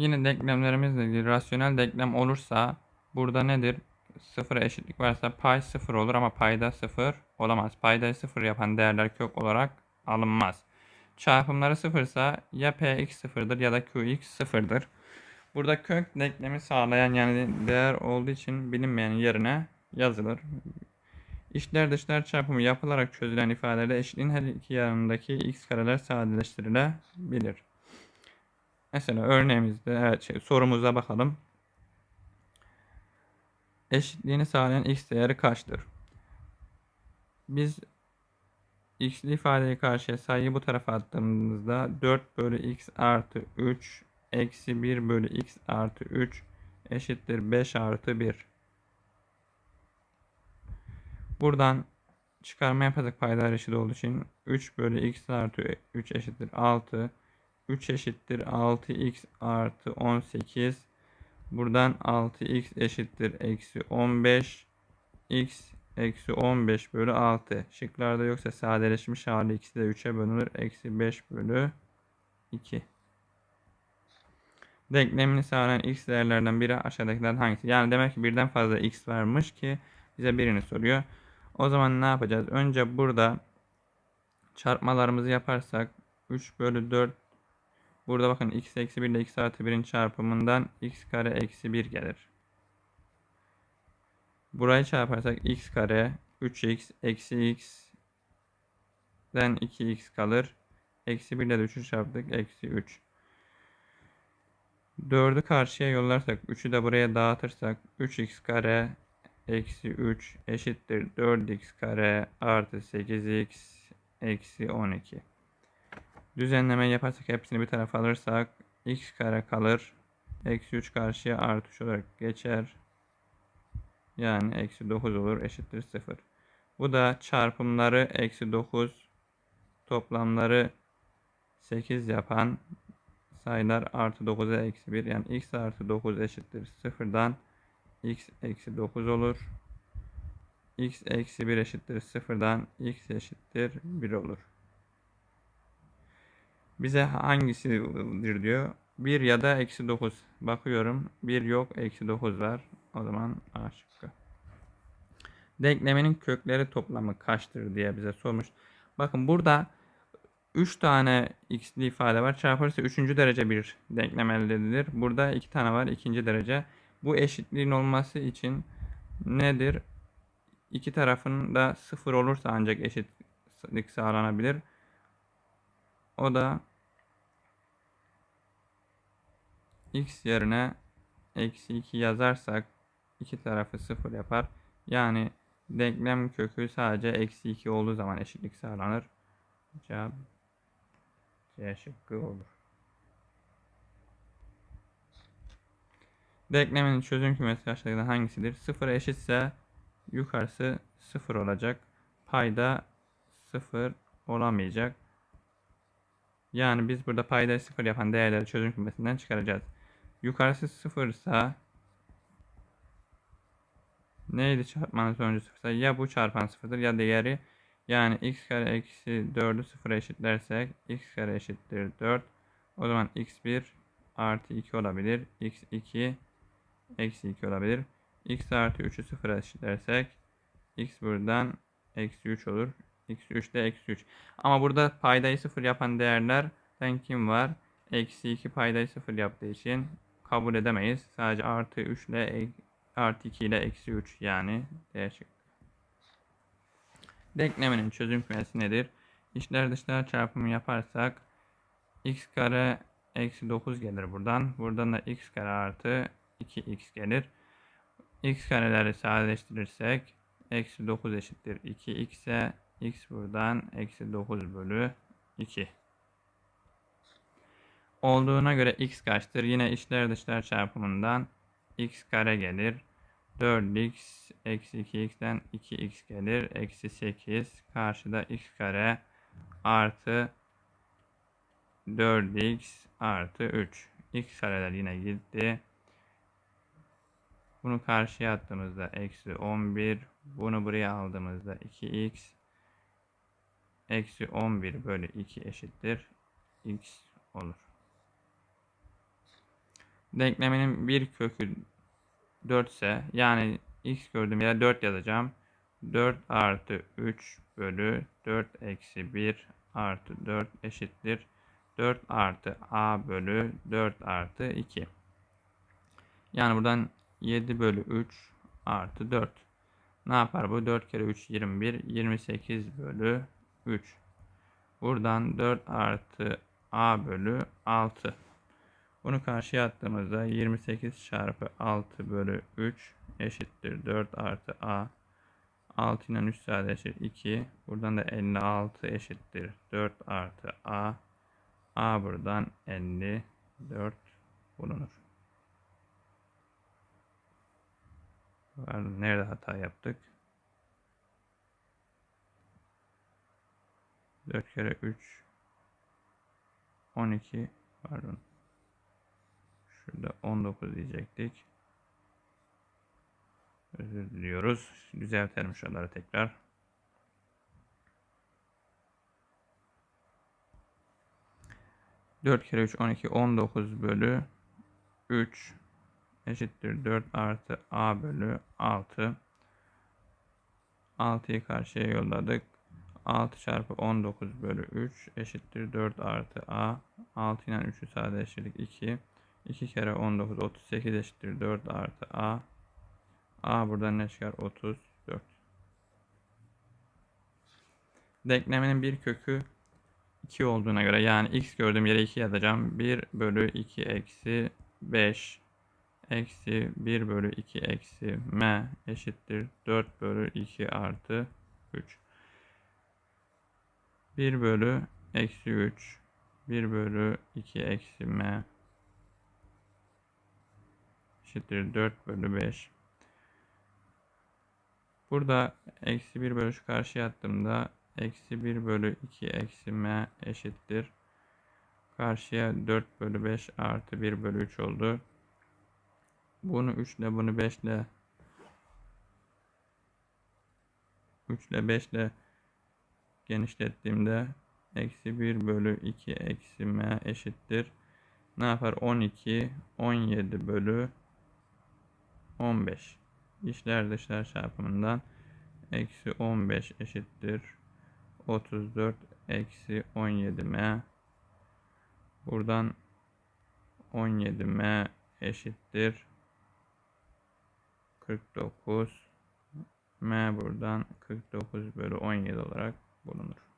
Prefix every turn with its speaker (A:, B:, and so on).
A: Yine denklemlerimizle ilgili rasyonel denklem olursa burada nedir? Sıfıra eşitlik varsa pay sıfır olur ama payda sıfır olamaz. Paydayı sıfır yapan değerler kök olarak alınmaz. Çarpımları sıfırsa ya px sıfırdır ya da qx sıfırdır. Burada kök denklemi sağlayan yani değer olduğu için bilinmeyen yerine yazılır. İçler dışlar çarpımı yapılarak çözülen ifadelerde eşitliğin her iki yanındaki x kareler sadeleştirilebilir. Mesela örneğimizde evet, şey, sorumuza bakalım. Eşitliğini sağlayan x değeri kaçtır? Biz x'li ifadeyi karşıya sayıyı bu tarafa attığımızda 4 bölü x artı 3 eksi 1 bölü x artı 3 eşittir 5 artı 1. Buradan çıkarma yapacak paydalar eşit olduğu için 3 bölü x artı 3 eşittir 6. 3 eşittir 6x artı 18. Buradan 6x eşittir eksi 15. x eksi 15 bölü 6. Şıklarda yoksa sadeleşmiş hali ikisi de 3'e bölünür. Eksi 5 bölü 2. Denklemini sağlayan x değerlerden biri aşağıdakilerden hangisi? Yani demek ki birden fazla x varmış ki bize birini soruyor. O zaman ne yapacağız? Önce burada çarpmalarımızı yaparsak 3 bölü 4 burada bakın x eksi 1 ile x artı 1'in çarpımından x kare eksi 1 gelir. Burayı çarparsak x kare 3x eksi x'den 2x kalır. Eksi 1 ile de 3'ü çarptık. Eksi 3. 4'ü karşıya yollarsak 3'ü de buraya dağıtırsak 3x kare eksi 3 eşittir 4x kare artı 8x eksi 12. Düzenleme yaparsak hepsini bir tarafa alırsak x kare kalır. Eksi 3 karşıya artı 3 olarak geçer. Yani eksi 9 olur eşittir 0. Bu da çarpımları eksi 9 toplamları 8 yapan sayılar artı 9'a eksi 1 yani x artı 9 eşittir 0'dan x eksi 9 olur. x eksi 1 eşittir 0'dan x eşittir 1 olur. Bize hangisidir diyor. 1 ya da eksi 9. Bakıyorum. 1 yok. Eksi 9 var. O zaman A şıkkı. Denkleminin kökleri toplamı kaçtır diye bize sormuş. Bakın burada 3 tane x'li ifade var. Çarparsa 3. derece bir denklem elde edilir. Burada 2 tane var. 2. derece. Bu eşitliğin olması için nedir? İki tarafın da sıfır olursa ancak eşitlik sağlanabilir. O da x yerine eksi 2 yazarsak iki tarafı sıfır yapar. Yani denklem kökü sadece eksi 2 olduğu zaman eşitlik sağlanır. Cevap C şıkkı olur. Denklemin çözüm kümesi aşağıdakilerden hangisidir? Sıfıra eşitse yukarısı sıfır olacak. Payda sıfır olamayacak. Yani biz burada payda sıfır yapan değerleri çözüm kümesinden çıkaracağız. Yukarısı sıfırsa neydi çarpmanın sonucu sıfırsa ya bu çarpan sıfırdır ya diğeri yani x kare eksi 4'ü sıfıra eşitlersek x kare eşittir 4. O zaman x1 artı 2 olabilir. x2 eksi 2 olabilir. x artı 3'ü sıfıra eşitlersek x buradan eksi 3 olur. x3 de eksi 3. Ama burada paydayı sıfır yapan değerlerden kim var? Eksi 2 paydayı sıfır yaptığı için kabul edemeyiz. Sadece artı 3 ile artı 2 ile eksi 3 yani değişik. Denkleminin çözüm kümesi nedir? İçler dışlar çarpımı yaparsak x kare eksi 9 gelir buradan. Buradan da x kare artı 2x gelir. x kareleri sadeleştirirsek eksi 9 eşittir 2x'e x buradan eksi 9 bölü 2. Olduğuna göre x kaçtır? Yine içler dışlar çarpımından x kare gelir. 4x eksi 2x'ten 2x gelir. Eksi 8 karşıda x kare artı 4x artı 3. x kareler yine gitti. Bunu karşıya attığımızda eksi 11. Bunu buraya aldığımızda 2x eksi 11 bölü 2 eşittir x olur. Denkleminin bir kökü 4 ise yani x gördüğüm yere 4 yazacağım. 4 artı 3 bölü 4 eksi 1 artı 4 eşittir. 4 artı a bölü 4 artı 2. Yani buradan 7 bölü 3 artı 4. Ne yapar bu? 4 kere 3 21. 28 bölü 3. Buradan 4 artı a bölü 6. Bunu karşıya attığımızda 28 çarpı 6 bölü 3 eşittir 4 artı a. 6 ile 3 sadeleşir 2. Buradan da 56 eşittir 4 artı a. a buradan 54 bulunur. Nerede hata yaptık? 4 kere 3 12 pardon. Şurada 19 diyecektik. Özür diliyoruz. Düzeltelim şuraları tekrar. Dört kere üç on iki on dokuz bölü üç eşittir dört artı a bölü altı. 6'yı karşıya yolladık. 6 çarpı 19 bölü 3 eşittir 4 artı a. 6 ile 3'ü sadeleştirdik 2. 2 kere 19 38 eşittir 4 artı a. a buradan ne çıkar? 34. Denkleminin bir kökü 2 olduğuna göre yani x gördüğüm yere 2 yazacağım. 1 bölü 2 eksi 5 eksi 1 bölü 2 eksi m eşittir 4 bölü 2 artı 3. 1 bölü eksi 3 1 bölü 2 eksi m eşittir 4 bölü 5. Burada eksi 1 bölü şu karşıya attığımda eksi 1 bölü 2 eksi m eşittir. Karşıya 4 bölü 5 artı 1 bölü 3 oldu. Bunu 3 ile bunu 5 ile 3 ile 5 ile genişlettiğimde eksi 1 bölü 2 eksi m eşittir. Ne yapar? 12, 17 bölü 15. İşler dışlar çarpımından eksi 15 eşittir. 34 eksi 17m. Buradan 17m eşittir. 49 m buradan 49 bölü 17 olarak bulunur.